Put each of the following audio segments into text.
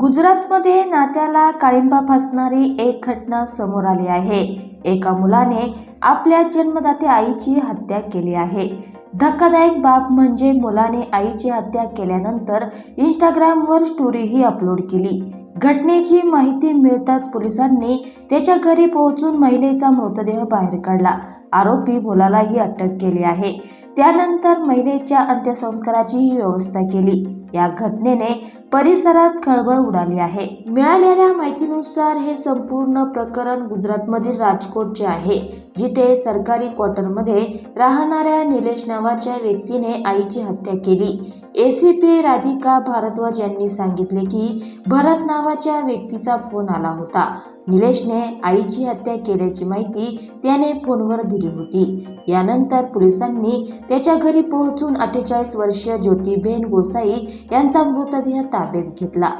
गुजरातमध्ये नात्याला काळिंबा फासणारी एक घटना समोर आली आहे. एका मुलाने आपल्या जन्मदात्या आईची हत्या केली आहे. धक्कादायक बाब म्हणजे मुलाने आईची हत्या केल्यानंतर इंस्टाग्रामवर स्टोरीही अपलोड केली. घटनेची माहिती मिळताच पोलिसांनी त्याच्या घरी पोहोचून महिलेचा मृतदेह बाहेर काढला. आरोपी मुलालाही अटक केली आहे. त्यानंतर महिलेच्या अंत्यसंस्काराचीही व्यवस्था केली. या घटनेने परिसरात खळबळ उडाली आहे. मिळालेल्या माहितीनुसार हे संपूर्ण प्रकरण गुजरातमधील राजकोटचे आहे जिथे सरकारी क्वार्टरमध्ये राहणाऱ्या निलेश नावाच्या व्यक्तीने आईची हत्या केली. एसीपी राधिका भारद्वाज यांनी सांगितले की भरत नावाच्या व्यक्तीचा फोन आला होता. निलेशने आईची हत्या केल्याची माहिती त्याने फोनवर दिली होती. यानंतर पोलिसांनी त्याच्या घरी पोहोचून अठ्ठेचाळीस वर्षीय ज्योतिबेन गोसाई यांचा मृतदेह ताब्यात घेतला.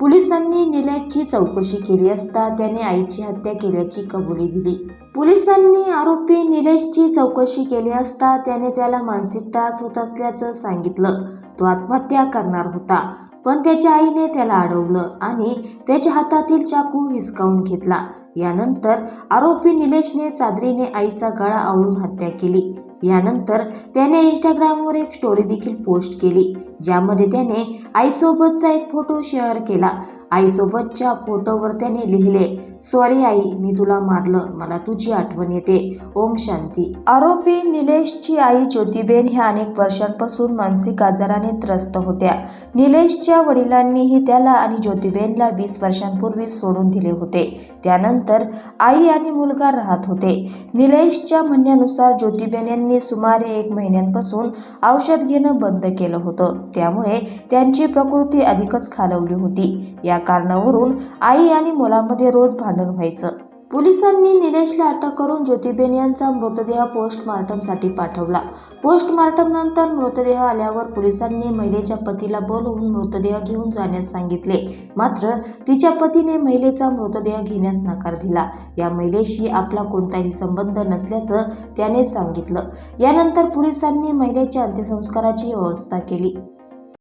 पोलिसांनी निलेशची चौकशी केली असता त्याने आईची हत्या केल्याची कबुली दिली. पोलिसांनी आरोपी निलेशची चौकशी केली असता त्याने त्याला मानसिक त्रास होत असल्याचं सांगितलं. तो आत्महत्या करणार होता पण त्याच्या आईने त्याला अडवलं आणि त्याच्या हातातील चाकू हिसकावून घेतला. यानंतर आरोपी निलेशने चादरीने आईचा गळा आवळून हत्या केली. यानंतर त्याने इंस्टाग्रामवर एक स्टोरी देखील पोस्ट केली ज्यामध्ये त्याने आईसोबतचा एक फोटो शेअर केला. आईसोबतच्या फोटोवर त्याने लिहिले सॉरी आई मी तुला मारलं मला तुझी आठवण येते. ओम शांती. आरोपी निलेशची आई ज्योतिबेन ह्या अनेक वर्षांपासून मानसिक आजाराने त्रस्त होत्या. निलेशच्या वडिलांनीही त्याला आणि ज्योतिबेनला वीस वर्षांपूर्वी सोडून दिले होते. त्यानंतर आई आणि मुलगा राहत होते. निलेशच्या म्हणण्यानुसार ज्योतिबेन यांनी सुमारे एक महिन्यांपासून औषध घेणं बंद केलं होतं. त्यामुळे त्यांची प्रकृती अधिकच खालवली होती. या कारणावरून आई आणि मुलामध्ये रोज भांडण व्हायचं. पोलिसांनी निलेशला अटक करून ज्योतिबेन यांचा मृतदेह पोस्टमार्टमसाठी पाठवला. पोस्टमार्टमनंतर मृतदेह आल्यावर पोलिसांनी महिलेच्या पतीला बोलवून मृतदेह घेऊन जाण्यास सांगितले. मात्र तिच्या पतीने महिलेचा मृतदेह घेण्यास नकार दिला. या महिलेशी आपला कोणताही संबंध नसल्याचं त्याने सांगितलं. यानंतर पोलिसांनी महिलेच्या अंत्यसंस्काराची व्यवस्था केली.